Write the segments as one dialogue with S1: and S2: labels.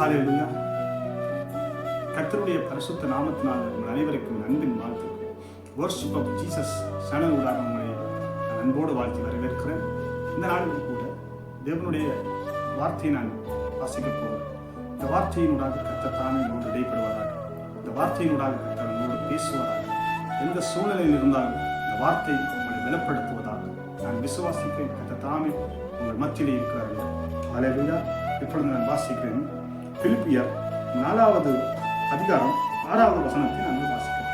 S1: ஹalleluya. கத்தருடைய பரிசுத்த நாமத்தினால் உங்கள் அனைவருக்கும் அன்பின் வாழ்த்து வர்ஷிப் ஆஃப் ஜீசஸ் சேனல் ஊடாக உங்களை நான் அன்போடு வாழ்த்தி வரவேற்கிறேன். இந்த நாளில் கூட தேவனுடைய வார்த்தையை நான் வாசிக்கப் போகிறேன். இந்த வார்த்தையினூடாக கத்தத்தானே தாமே இடைப்படுவாராக. இந்த வார்த்தையினூடாக கர்த்தர் உங்களோடு பேசுவாராக. எந்த சூழ்நிலையில் இருந்தாலும் இந்த வார்த்தை உங்களை பலப்படுத்துவதாக நான் விசுவாசிக்கிறேன். கர்த்தர் உங்கள் மத்தியிலே இருக்கிறார்கள் ஹalleluya. இப்பொழுது நான் வாசிக்கிறேன். பிலிப்பியர் நாலாவது அதிகாரம் ஆறாவது வசனத்தை நாங்கள் வாசிக்கிறோம்.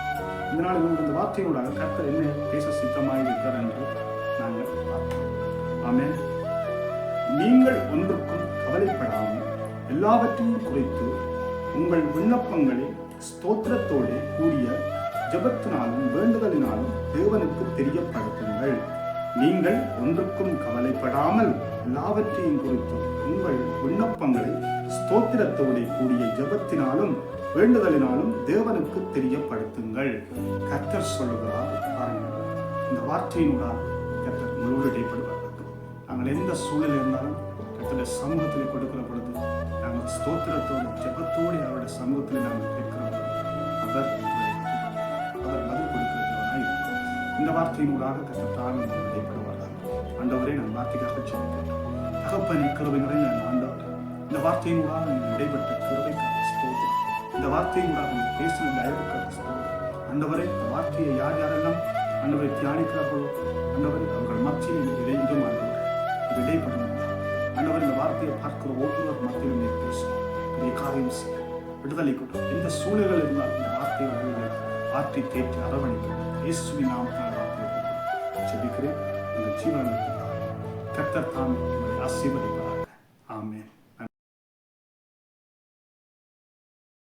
S1: இதனால் நாளில் இந்த வார்த்தையோடாக கர்த்தர் என்ன பேச சித்தமாக இருக்கிறார் என்று நாங்கள் பார்க்கிறோம். ஆமே நீங்கள் ஒன்றுக்கும் கவலைப்படாமல் எல்லாவற்றையும் குறித்து உங்கள் விண்ணப்பங்களை ஸ்தோத்திரத்தோடு கூடிய ஜெபத்தினாலும் வேண்டுதலினாலும் தேவனுக்கு தெரியப்படுத்துங்கள். நீங்கள் ஒன்றுக்கும் கவலைப்படாமல் எல்லாவற்றையும் குறித்து உங்கள் விண்ணப்பங்களை ஸ்தோத்திரத்தோடு கூடிய ஜெபத்தினாலும் வேண்டுதலினாலும் தேவனுக்கு தெரியப்படுத்துங்கள். கர்த்தர் சொல்லுகிறார் பாருங்கள் இந்த வார்த்தையினூடாக கர்த்தர் உங்களோடு நாங்கள் எந்த சூழல் இருந்தாலும் கர்த்தருடைய சமூகத்தில் கொடுக்கிற பொழுது நாங்கள் ஸ்தோத்திரத்தோடு ஜெபத்தோடு அவருடைய சமூகத்தில் நாங்கள் கேட்கிறோம். இந்த வார்த்தையினூடாக கர்த்தர் தாமே உங்களுக்கு ஆண்டவரே நான் வார்த்தைக்காக சொல்லிக்கிறேன் தகப்பனை கிருபை நிறைந்த அந்த ஆண்டவர். இந்த வார்த்தையினூடாக நீங்கள் இடைப்பட்ட கிருவைக்காக ஸ்தோத்திரம். இந்த வார்த்தையினூடாக நீங்கள் பேசின தயவுக்காக ஸ்தோத்திரம். ஆண்டவரே இந்த வார்த்தையை யார் யாரெல்லாம் ஆண்டவரை தியானிக்கிறார்களோ ஆண்டவர் அவர்கள் மத்தியில் இடைந்தும் ஆண்டவர் இது இடைப்படும் ஆண்டவர் இந்த வார்த்தையை பார்க்கிற ஒவ்வொரு மத்தியிலும் நீர் பேசும் பெரிய காரியம் செய்ய. விடுதலை கொட்டும் எந்த சூழ்நிலை இருந்தால் இந்த வார்த்தையை ஆற்றி தேற்றி அரவணைக்கும் இயேசுவின் நாமத்தினால் வார்த்தையை ஜெபிக்கிறேன் இந்த ஜீவனுக்கு கர்த்தர் தாமே உங்களை ஆசீர்வதிப்பார்கள் ஆமென்